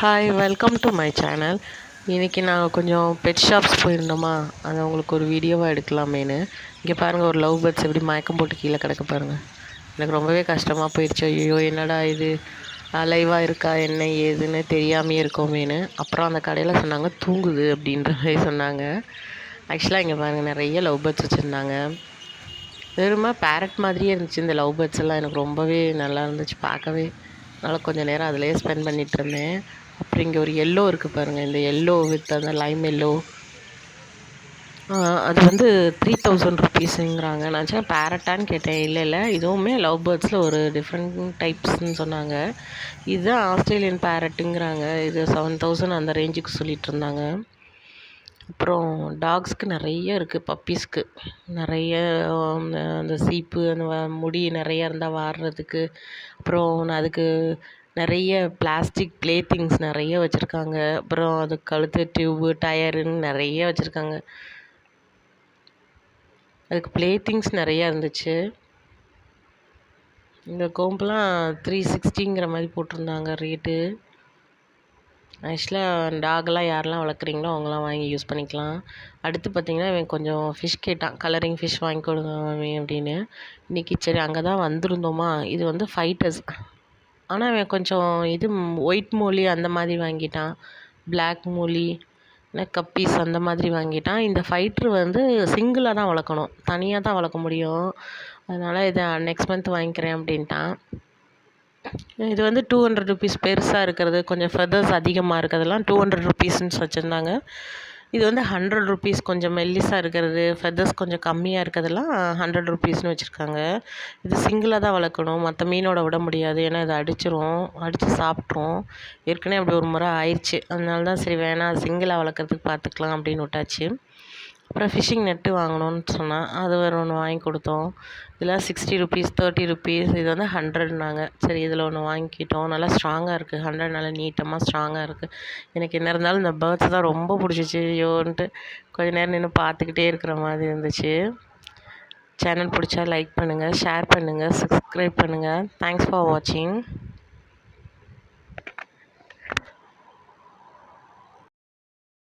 Hi welcome to my channel இன்றைக்கி நாங்கள் கொஞ்சம் பெட் ஷாப்ஸ் போயிருந்தோமா? அதை உங்களுக்கு ஒரு வீடியோவாக எடுக்கலாமேன்னு. இங்கே பாருங்கள் ஒரு லவ் பேர்ட்ஸ் எப்படி மயக்கம் போட்டு கீழே கிடக்க பாருங்கள் எனக்கு ரொம்பவே கஷ்டமாக போயிடுச்சு. ஐயோ என்னடா இது? அலைவாக இருக்கா? என்ன ஏதுன்னு தெரியாமே இருக்கோமேனு அப்புறம் அந்த கடையில் சொன்னாங்க தூங்குது அப்படின்ற மாதிரி சொன்னாங்க. ஆக்சுவலாக இங்கே பாருங்கள் நிறைய லவ் பேர்ட்ஸ் வச்சுருந்தாங்க. வெறுமா பேரட் மாதிரியே இருந்துச்சு. இந்த லவ் பேர்ட்ஸ் எல்லாம் எனக்கு ரொம்பவே நல்லா இருந்துச்சு. பார்க்கவே. அதனால் கொஞ்சம் நேரம் அதிலே ஸ்பெண்ட் பண்ணிகிட்ருந்தேன் அப்புறம் இங்கே ஒரு எல்லோ இருக்குது பாருங்கள் இந்த எல்லோ வித் அந்த லைம் எல்லோ அது வந்து த்ரீ தௌசண்ட் ருபீஸுங்கிறாங்க நான் சின்ன பேரட்டான்னு கேட்டேன். இல்லை இல்லை. இதுவுமே லவ் பேர்ட்ஸில் ஒரு டிஃப்ரெண்ட் டைப்ஸ்ன்னு சொன்னாங்க. இதுதான் ஆஸ்திரேலியன் பேரட்டுங்கிறாங்க இது செவன் தௌசண்ட் அந்த ரேஞ்சுக்கு சொல்லிகிட்டு இருந்தாங்க. அப்புறம் டாக்ஸ்க்கு நிறைய இருக்குது பப்பீஸ்க்கு நிறைய அந்த சீப்பு அந்த முடி நிறைய இருந்தால் வாடுறதுக்கு. அப்புறம் அதுக்கு நிறைய பிளாஸ்டிக் ப்ளே திங்ஸ் நிறைய வச்சுருக்காங்க. அப்புறம் அது கழுத்து டியூபு டயருன்னு நிறைய வச்சுருக்காங்க. அதுக்கு ப்ளே நிறையா இருந்துச்சு. இந்த கோம்பெலாம் த்ரீ சிக்ஸ்டிங்கிற மாதிரி போட்டிருந்தாங்க ரேட்டு ஆக்சுவலாக டாக்லாம் யாரெல்லாம் வளர்க்குறீங்களோ அவங்களாம் வாங்கி யூஸ் பண்ணிக்கலாம். அடுத்து பார்த்திங்கன்னா இவன் கொஞ்சம் ஃபிஷ் கேட்டான். கலரிங் ஃபிஷ் வாங்கி கொடுங்க அப்படின்னு. இன்றைக்கி சரி அங்கே தான் வந்திருந்தோமா? இது வந்து ஃபைட்டர்ஸ் ஆனால் அவன் கொஞ்சம் இது ஒயிட் மூலி அந்த மாதிரி வாங்கிட்டான். பிளாக் மூலி கப்பீஸ் அந்த மாதிரி வாங்கிட்டான். இந்த ஃபைட்ரு வந்து சிங்கிளாக தான் வளர்க்கணும். தனியாக தான் வளர்க்க முடியும். அதனால் இதை நெக்ஸ்ட் மந்த் வாங்கிக்கிறேன் அப்படின்ட்டான். இது வந்து டூ ஹண்ட்ரட் ருபீஸ் பெருசாக இருக்கிறது கொஞ்சம் ஃபெதர்ஸ் அதிகமாக இருக்கிறதுலாம் டூ ஹண்ட்ரட் ருபீஸ்ன்னு வச்சுருந்தாங்க. இது வந்து ஹண்ட்ரட் ருபீஸ் கொஞ்சம் மெல்லிஸாக இருக்கிறது ஃபெதர்ஸ் கொஞ்சம் கம்மியாக இருக்கிறதெல்லாம் ஹண்ட்ரட் ருபீஸ்னு வச்சுருக்காங்க. இது சிங்கிளாக தான் வளர்க்கணும். மற்ற மீனோட விட முடியாது. ஏன்னா இது அடிச்சிரும் அடித்து சாப்பிட்ரும் ஏற்கனவே அப்படி ஒரு முறை ஆயிடுச்சு. அதனால தான் சரி வேணாம் சிங்கிளாக வளர்க்குறதுக்கு பார்த்துக்கலாம் அப்படின்னு விட்டாச்சு. அப்புறம் ஃபிஷ்ஷிங் நெட்டு வாங்கணும்னு சொன்னான் அது வேறு ஒன்று வாங்கி கொடுத்தோம். இதெல்லாம் சிக்ஸ்டி ருபீஸ் தேர்ட்டி ருபீஸ் இது வந்து ஹண்ட்ரட்னாங்க சரி இதில் ஒன்று வாங்கிக்கிட்டோம். நல்லா ஸ்ட்ராங்காக இருக்குது ஹண்ட்ரட் நல்லா நீட்டமாக ஸ்ட்ராங்காக இருக்குது எனக்கு என்ன இருந்தாலும் இந்த பேர்ட்ஸ் தான் ரொம்ப பிடிச்சிச்சு. ஐயோன்ட்டு கொஞ்ச நேரம் நின்று பார்த்துக்கிட்டே இருக்கிற மாதிரி இருந்துச்சு. சேனல் பிடிச்சா லைக் பண்ணுங்கள் ஷேர் பண்ணுங்கள் சப்ஸ்கிரைப் பண்ணுங்கள் தேங்க்ஸ் ஃபார் வாட்சிங்